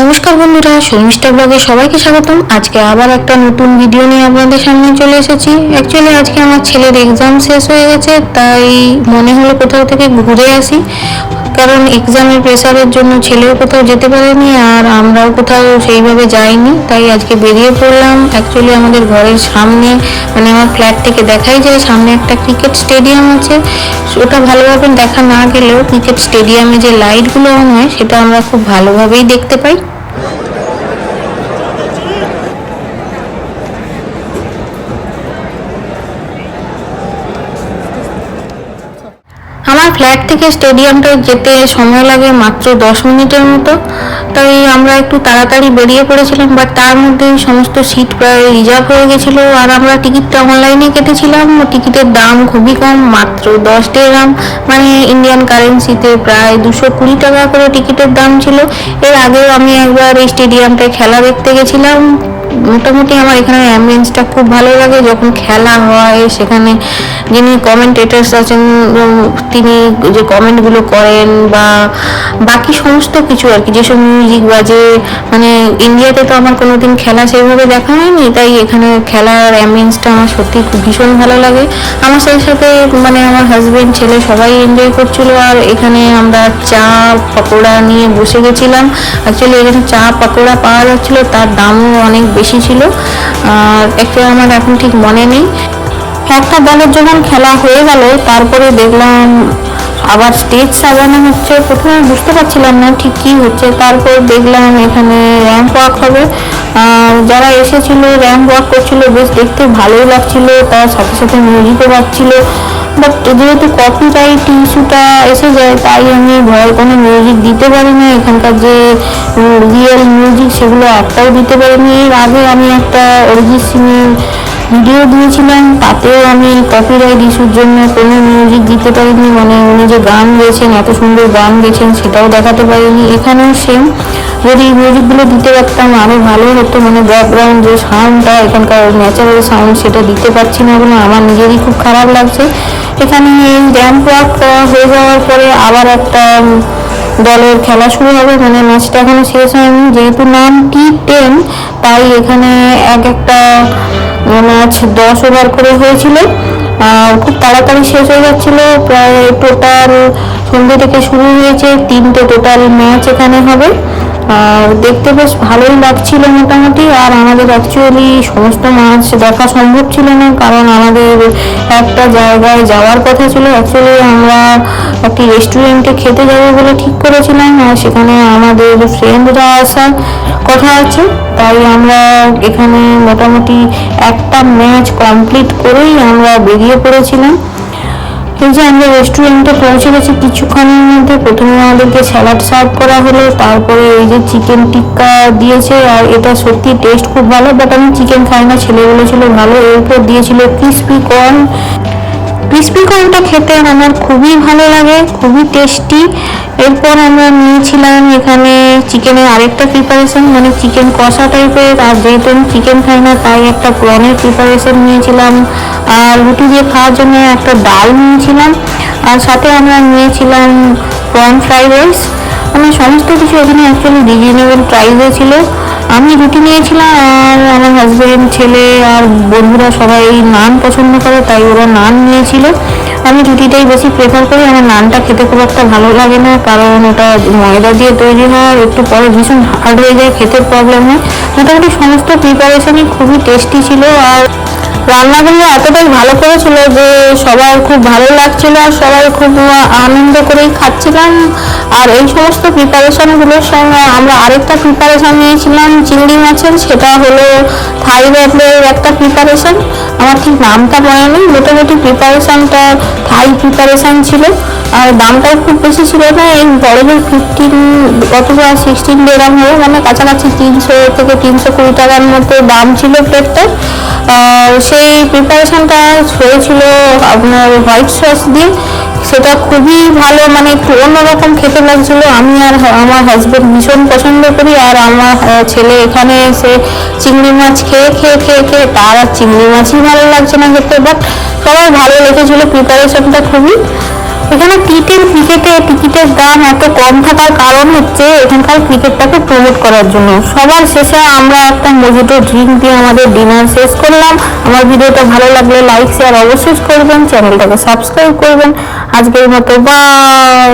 নমস্কার বন্ধুরা, শর্মিষ্ঠা ব্লগে সবাইকে স্বাগতম। আজকে আবার একটা নতুন ভিডিও নিয়ে আপনাদের সামনে চলে এসেছি। অ্যাকচুয়ালি আজকে আমার ছেলের এক্সাম শেষ হয়ে গেছে, তাই মনে হলো কোথাও থেকে ঘুরে আসি। কারণ এক্সামের প্রেশারের জন্য ছেলেও কোথাও যেতে পারেনি, আর আমরাও কোথাও সেইভাবে যাইনি, তাই আজকে বেরিয়ে পড়লাম। অ্যাকচুয়ালি আমাদের ঘরের সামনে মানে আমার ফ্ল্যাট থেকে দেখাই যায়, সামনে একটা ক্রিকেট স্টেডিয়াম আছে। ওটা ভালোভাবে দেখা না গেলেও ক্রিকেট স্টেডিয়ামে যে লাইটগুলো অন হয়, সেটা আমরা খুব ভালোভাবেই দেখতে পাই। ফ্ল্যাট থেকে স্টেডিয়ামটা যেতে সময় লাগে মাত্র দশ মিনিটের মতো। তাই আমরা একটু তাড়াতাড়ি বেরিয়ে পড়েছিলাম বাট তার মধ্যে সমস্ত সিট প্রায় রিজার্ভ হয়ে গেছিল। আর আমরা টিকিটটা অনলাইনে কেটেছিলাম। টিকিটের দাম খুবই কম, মাত্র দশ দেড়াম মানে ইন্ডিয়ান কারেন্সিতে প্রায় দুশো কুড়ি টাকা করে টিকিটের দাম ছিল। এর আগেও আমি একবার এই স্টেডিয়ামটায় খেলা দেখতে গেছিলাম। মোটামুটি আমার এখানে অ্যাম্বিয়েন্সটা খুব ভালো লাগে। যখন খেলা হয়, সেখানে যিনি কমেন্টেটার্স আছেন, তিনি যে কমেন্টগুলো করেন বা বাকি সমস্ত কিছু আর কি, যেসব মিউজিক বাজে মানে ইন্ডিয়াতে তো আমার কোনো দিন খেলা সেইভাবে দেখা হয়নি, তাই এখানে খেলার অ্যাম্বিয়েন্সটা আমার সত্যি খুব ভীষণ ভালো লাগে। আমার সাথে সাথে মানে আমার হাজব্যান্ড ছেলে সবাই এনজয় করছিল, আর এখানে আমরা চা পকোড়া নিয়ে বসে গেছিলাম। অ্যাকচুয়ালি এখানে চা পকোড়া পাওয়া যাচ্ছিল, তার দামও অনেক বেশি। ছিল। আর একটা আমার এখন ঠিক মনে নেই। একটা দলের যখন খেলা হয়ে গেল, তারপরে দেখলাম আবার স্টেজ সাজানো হচ্ছে। প্রথমে বুঝতে পারছিলাম না ঠিক কী হচ্ছে। তারপর দেখলাম এখানে র্যাম্প ওয়াক হবে। যারা এসেছিল র্যাম্প ওয়াক করছিল, বেশ দেখতে ভালোই লাগছিল। তার সাথে সাথে মিউজিকও বাজছিল। বাট যেহেতু কপিরাইট ইস্যুটা এসে যায়, তাই আমি ভয় কোনো মিউজিক দিতে পারি না। এখানকার যে রিয়েল মিউজিক সেগুলো একটাও দিতে পারিনি। এর আগে আমি একটা অরিজিৎ সিংয়ের ভিডিও দিয়েছিলাম, তাতেও আমি কপিরাইট ইস্যুর জন্য কোনো মিউজিক দিতে পারিনি। মানে উনি যে গান গেয়েছেন এত সুন্দর গান গেছেন, সেটাও দেখাতে পারিনি। এখানেও সেম যদি মিউজিকগুলো দিতে পারতাম আরও ভালো হতো। মানে ব্যাকগ্রাউন্ড যে সাউন্ডটা এখানকার ন্যাচারাল সাউন্ড সেটা দিতে পারছি না বলে আমার নিজেরই খুব খারাপ লাগছে। এখানে এই র্যাম্প ওয়াক হয়ে যাওয়ার পরে আবার একটা দলের খেলা শুরু হবে। মানে ম্যাচটা এখনও শেষ হয়নি। যেহেতু নাম টি টেন তাই এখানে এক একটা ম্যাচ দশ ওভার করে হয়েছিল। খুব তাড়াতাড়ি শেষ হয়ে যাচ্ছিল। প্রায় টোটাল সন্ধ্যে থেকে শুরু হয়েছে। তিনটে টোটাল ম্যাচ এখানে হবে। দেখতে বেশ ভালোই লাগছিল মোটামুটি, আর আমাদের অ্যাকচুয়ালি সমস্ত মাছ দেখা সম্ভব ছিল না, কারণ আমাদের একটা জায়গায় যাওয়ার কথা ছিল। অ্যাকচুয়ালি আমরা একটি রেস্টুরেন্টে খেতে যাব বলে ঠিক করেছিলাম, আর সেখানে আমাদের ফ্রেন্ডরা আসার কথা আছে। তাই আমরা এখানে মোটামুটি একটা ম্যাচ কমপ্লিট করেই আমরা বেরিয়ে পড়েছিলাম। এই যে আমরা রেস্টুরেন্টে পৌঁছে গেছি কিছুক্ষণের মধ্যে। প্রথমে আমাদেরকে স্যালাড সার্ভ করা হলো, তারপরে এই যে চিকেন টিক্কা দিয়েছে, আর এটা সত্যি টেস্ট খুব ভালো বাট আমি চিকেন খাই না, ছেলে বলেছিল ভালো এরপর দিয়েছিল ক্রিসপি কর্ন ক্রিসপি কর্নটা খেতে আমার খুবই ভালো লাগে, খুবই টেস্টি এরপর আমরা নিয়েছিলাম এখানে চিকেনের আরেকটা প্রিপারেশন মানে চিকেন কষা টাইপের আর যেহেতু আমি চিকেন খাই না, তাই একটা প্রনের প্রিপারেশন নিয়েছিলাম। আর রুটি দিয়ে খাওয়ার জন্য একটা ডাল নিয়েছিলাম। আর সাথে আমরা নিয়েছিলাম প্রন ফ্রাইড রাইস মানে সমস্ত কিছু এখানে অ্যাকচুয়ালি রিজনেবল প্রাইসে ছিল। আমি রুটি নিয়েছিলাম আর আমার হাজবেন্ড ছেলে আর বন্ধুরা সবাই নান পছন্দ করে, তাই ওরা নান নিয়েছিল। আমি রুটিটাই বেশি প্রেফার করি, আমার নানটা খেতে খুব একটা ভালো লাগে না, কারণ ওটা ময়দা দিয়ে তৈরি হয় একটু পরে ভীষণ হার্ড হয়ে যায়, খেতে প্রবলেম হয়। মোটামুটি সমস্ত প্রিপারেশনই খুবই টেস্টি ছিল, আর রান্নাগুলো এতটাই ভালো করেছিল যে সবার খুব ভালো লাগছিল আর সবাই খুব আনন্দ করেই খাচ্ছিলাম। আর এই সমস্ত প্রিপারেশানগুলোর সঙ্গে আমরা আরেকটা প্রিপারেশান নিয়েছিলাম, চিংড়ি মাছের, সেটা হলো থাই রোলের একটা প্রিপারেশন। আমার ঠিক নামটা মনে নেই, মোটামুটি প্রিপারেশনটা থাই প্রিপারেশান ছিল। আর দামটাও খুব বেশি ছিল না, এই বড়দের ফিফটিন অথবা সিক্সটিন দেড়াম হবে মানে কাছাকাছি তিনশো থেকে তিনশো কুড়ি টাকার মতো দাম ছিল প্লেটটার আর সেই প্রিপারেশনটা হয়েছিল আপনার হোয়াইট সস দিয়ে। সেটা খুবই ভালো মানে একটু অন্যরকম খেতে লাগছিল। আমি আর আমার হাজবেন্ড ভীষণ পছন্দ করি, আর আমার ছেলে এখানে এসে চিংড়ি মাছ খেয়ে খেয়ে খেয়ে খেয়ে, তার আর চিংড়ি মাছই ভালো লাগছে না খেতে। বাট সবাই ভালো লেগেছিল প্রিপারেশনটা খুবই। এখানে টি টেন ক্রিকেটে টিকিটের দাম এত কম থাকার কারণ হচ্ছে এখানকার ক্রিকেটটাকে প্রমোট করার জন্য। সবার শেষে আমরা একটা মজুটো ড্রিঙ্ক দিয়ে আমাদের ডিনার শেষ করলাম। আমার ভিডিওটা ভালো লাগলে লাইক শেয়ার অবশ্যই করবেন চ্যানেলটাকে সাবস্ক্রাইব করবেন। আজকের মতো বাই